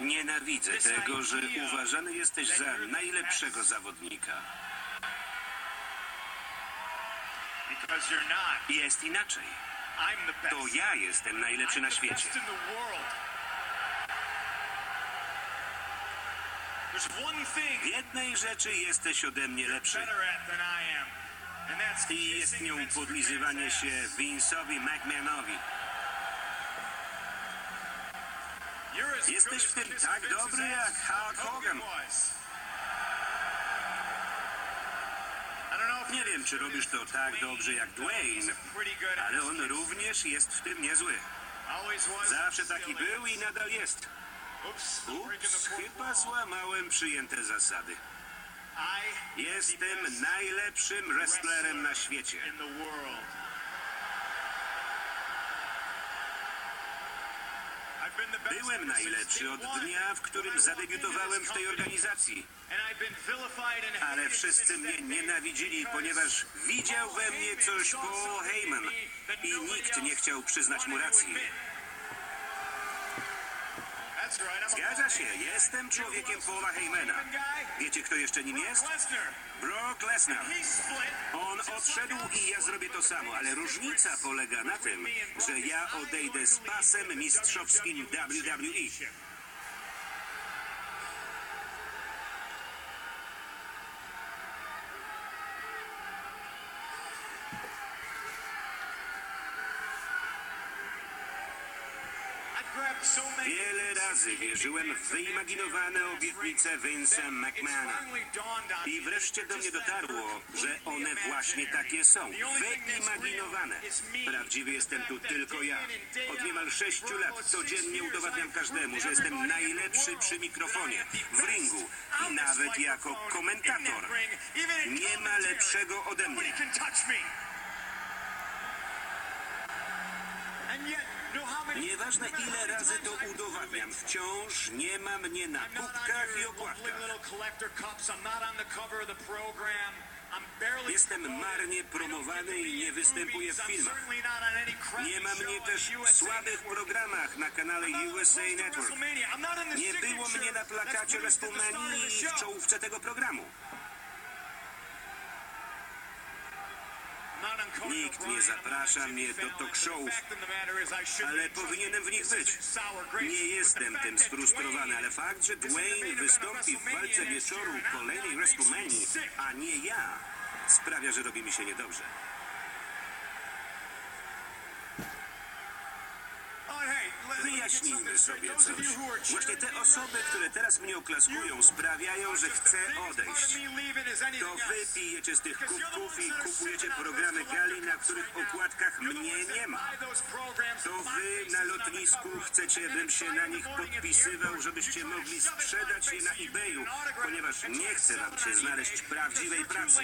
Nienawidzę tego, że uważany jesteś za najlepszego zawodnika. Jest inaczej. To ja jestem najlepszy na świecie. W jednej rzeczy jesteś ode mnie lepszy. I jest nią podlizywanie się. Vince'owi McMahonowi. Jesteś w tym tak dobry jak Hulk Hogan. Nie wiem, czy robisz to tak dobrze jak Dwayne, ale on również jest w tym niezły. Zawsze taki był i nadal jest. Ups, chyba złamałem przyjęte zasady. Jestem najlepszym wrestlerem na świecie. Byłem najlepszy od dnia, w którym zadebiutowałem w tej organizacji. Ale wszyscy mnie nienawidzili, ponieważ widział we mnie coś Paul Heyman i nikt nie chciał przyznać mu racji. Zgadza się, jestem człowiekiem Paula Heymana. Wiecie, kto jeszcze nim jest? Brock Lesnar. On odszedł i ja zrobię to samo, ale różnica polega na tym, że ja odejdę z pasem mistrzowskim. WWE. Wiele razy wierzyłem w wyimaginowane obietnice Vince'a McMahona. I wreszcie do mnie dotarło, że one właśnie takie są. Wyimaginowane. Prawdziwy jestem tu tylko ja. Od niemal sześciu lat codziennie udowadniam każdemu, że jestem najlepszy przy mikrofonie, w ringu i nawet jako komentator. Nie ma lepszego ode mnie. Nieważne ile razy to udowadniam, wciąż nie ma mnie na kubkach i okładkach. Jestem marnie promowany i nie występuję w filmach. Nie ma mnie też w słabych programach na kanale USA Network. Nie było mnie na plakacie WrestleMania i w czołówce tego programu. Nikt nie zaprasza mnie do talk showów, ale powinienem w nich być. Nie jestem tym sfrustrowany, ale fakt, że Dwayne wystąpi w walce wieczoru kolejnej WrestleMania, a nie ja, sprawia, że robi mi się niedobrze. Wyjaśnijmy sobie coś. Właśnie te osoby, które teraz mnie oklaskują, sprawiają, że chcę odejść. To wy pijecie z tych kubków i kupujecie programy gali, na których okładkach mnie nie ma. To wy na lotnisku chcecie, bym się na nich podpisywał, żebyście mogli sprzedać je na eBayu, ponieważ nie chce wam się znaleźć prawdziwej pracy.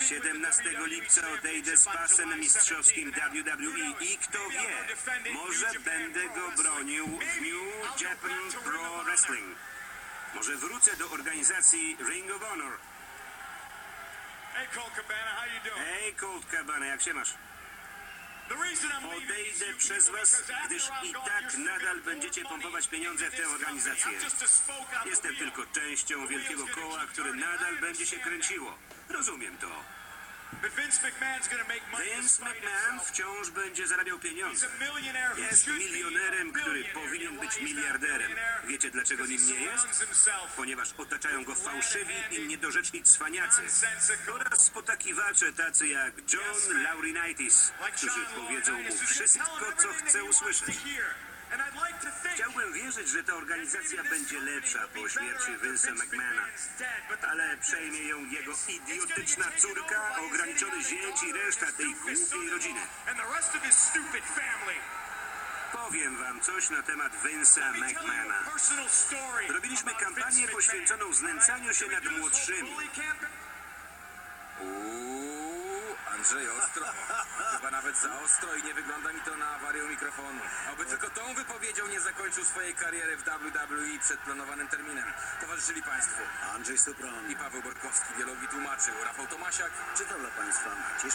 17 lipca odejdę z pasem mistrzowskim WWE i kto wie, może będę go bronił w New Japan Pro Wrestling. Może wrócę do organizacji Ring of Honor. Hey Colt Cabana, jak się masz? Odejdę przez was, gdyż i tak nadal będziecie pompować pieniądze w tę organizację. Jestem tylko częścią wielkiego koła, które nadal będzie się kręciło. Rozumiem to. Vince McMahon wciąż będzie zarabiał pieniądze. Jest milionerem, który powinien być miliarderem. Wiecie dlaczego nim nie jest? Ponieważ otaczają go fałszywi i niedorzeczni cwaniacy oraz potakiwacze tacy jak John Laurinaitis, którzy powiedzą mu wszystko, co chce usłyszeć. Chciałbym wierzyć, że ta organizacja będzie lepsza po śmierci Vince'a McMahona, ale przejmie ją jego idiotyczna córka, ograniczony zięć i reszta tej głupiej rodziny. Powiem wam coś na temat Vince'a McMahona. Robiliśmy kampanię poświęconą znęcaniu się nad młodszymi. Andrzej ostro. Chyba nawet za ostro i nie wygląda mi to na awarię mikrofonu. Oby tylko tą wypowiedzią nie zakończył swojej kariery w WWE przed planowanym terminem. Towarzyszyli Państwu Andrzej Sopran. i Paweł Borkowski, dialogi tłumaczył, Rafał Tomasiak. Czytał dla Państwa Maciej.